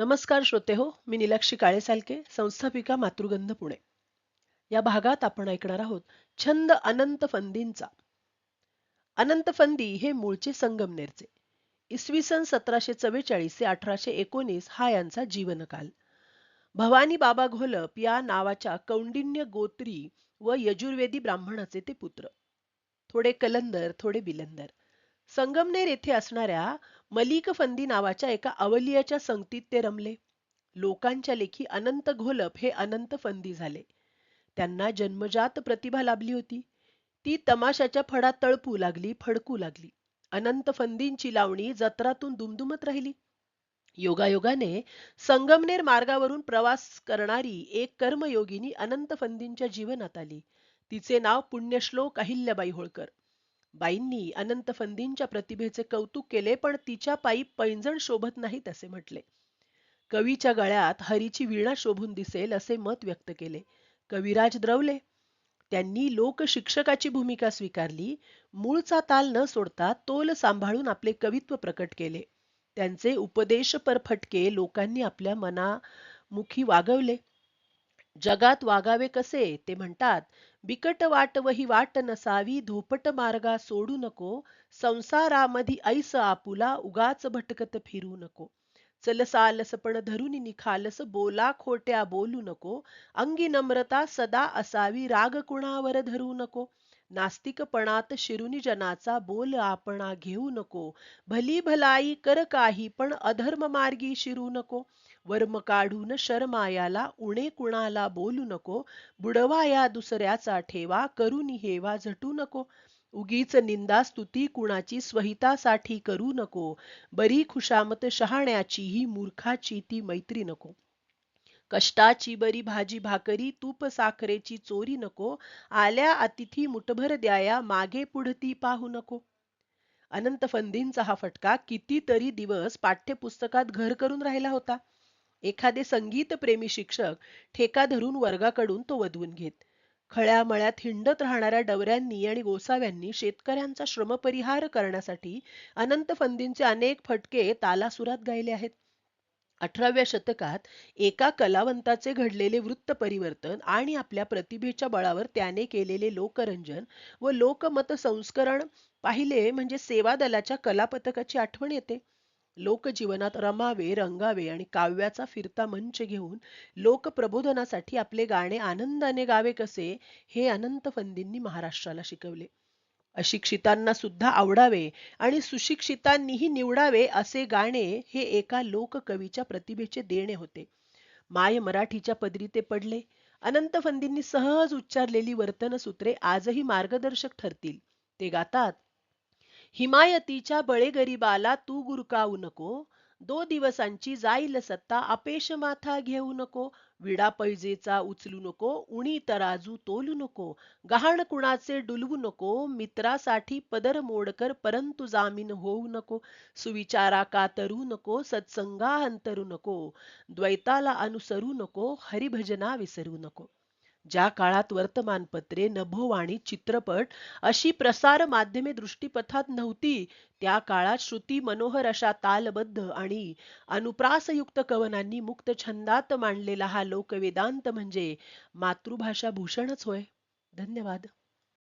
नमस्कार श्रोते हो मी निलाक्षी काळेसालके संस्थापिका मातृगंध पुणे. या भागात आपण ऐकणार आहोत छंद अनंत फंदींचा. अनंत फंदी हे मूळचे संगमनेरचे. इसवी सन सतराशे चव्वेचाळीस ते अठराशे एकोणीस हा यांचा जीवनकाल. भवानी बाबा घोलप या नावाच्या कौंडिन्य गोत्री व यजुर्वेदी ब्राह्मणाचे ते पुत्र. थोडे कलंदर थोडे बिलंदर. संगमनेर येथे असणाऱ्या मलिक फंदी नावाच्या एका अवलियाच्या संगतीत ते रमले. लोकांच्या लेखी अनंत घोलप हे अनंत फंदी झाले. त्यांना जन्मजात प्रतिभा लाभली होती. ती तमाशाच्या फडात तळपू लागली फडकू लागली. अनंत फंदींची लावणी जत्रातून दुमदुमत राहिली. योगायोगाने संगमनेर मार्गावरून प्रवास करणारी एक कर्मयोगिनी अनंत फंदींच्या जीवनात आली. तिचे नाव पुण्यश्लोक अहिल्याबाई होळकर. बाईंनी अनंत फंदींच्या प्रतिभेचे कौतुक केले पण तिच्या पायी पैंजण शोभत नाहीत असे म्हटले. कवीच्या गळ्यात हरीची वीणा शोभून दिसेल असे मत व्यक्त केले. कविराज द्रवले त्यांनी लोकशिक्षकाची भूमिका स्वीकारली. मूळचा ताल न सोडता तोल सांभाळून आपले कवित्व प्रकट केले. त्यांचे उपदेश पर फटके लोकांनी आपल्या मनामुखी वागवले. जगात वागावे कसे? ते म्हणतात बिकट वाट वही वाट नसावी धोपट मार्गा सोडू नको संसारामधी ऐस आपुला उगाच भटकत फिरू नको. चल सालसपण धरून निखालस बोला खोट्या बोलू नको. अंगी नम्रता सदा असावी राग कुणावर धरू नको. नास्तिकपणात शिरुनी जनाचा बोल आपणा घेऊ नको. भली भलाई कर काही पण अधर्म मार्गी शिरू नको. वर्म काढून शरमायाला उणे कुणाला बोलू नको बुडवाया दुसऱ्याचा ठेवा करून हेवा झटू नको. उगीच निंदा स्तुती कुणाची स्वहितासाठी करू नको. बरी खुशामत शहाण्याची ही मूर्खाची ती मैत्री नको. कष्टाची बरी भाजी भाकरी तूप साखरेची चोरी नको. आल्या अतिथी मुठभर द्याया मागे पुढती पाहू नको. अनंत फंदींचा हा फटका कितीतरी दिवस पाठ्यपुस्तकात घर करून राहिला होता. एखादे संगीत प्रेमी शिक्षक ठेका धरून वर्गाकडून तो वधवून घेत. खळ्या मळ्यात हिंडत राहणाऱ्या डवऱ्यांनी आणि गोसाव्यांनी शेतकऱ्यांचा श्रमपरिहार करण्यासाठी अनंत फंदींचे अनेक फटके तालासुरात गायले आहेत. अठराव्या शतकात एका कलावंताचे घडलेले वृत्त परिवर्तन आणि आपल्या प्रतिभेच्या बळावर त्याने केलेले लोकरंजन व लोकमत संस्करण पाहिले म्हणजे सेवा दलाच्या कलापथकाची आठवण येते. लोकजीवनात रमावे रंगावे आणि काव्याचा फिरता मंच घेऊन लोकप्रबोधनासाठी आपले गाणे आनंदाने गावे कसे हे अनंत फंदींनी महाराष्ट्राला शिकवले. अशिक्षितांना सुद्धा आवडावे आणि सुशिक्षितांनीही निवडावे असे गाणे हे एका लोककवीच्या प्रतिभेचे देणे होते. माय मराठीच्या पदरी ते पडले. अनंत फंदींनी सहज उच्चारलेली वर्तनसूत्रे आजही मार्गदर्शक ठरतील. ते गातात हिमायतीच्या बळेगरीबाला तू गुरकावू नको दो दिवसांची जाईल सत्ता अपेश माथा घेऊ नको विडा पैजेचा उचलू नको उणी तराजू तोलू नको गहाण कुणाचे डुलवू नको मित्रासाठी पदर मोडकर परंतु जामीन होऊ नको सुविचारा कातरू नको सत्संगा अंतरू नको द्वैताला अनुसरू नको हरिभजना विसरू नको. ज्या काळात वर्तमानपत्रे नभोवाणी चित्रपट अशी प्रसार माध्यमे दृष्टीपथात नव्हती त्या काळात श्रुती मनोहर अशा तालबद्ध आणि अनुप्रासयुक्त कवनांनी मुक्त छंदात मांडलेला हा लोकवेदांत म्हणजे मातृभाषा भूषणच होय. धन्यवाद.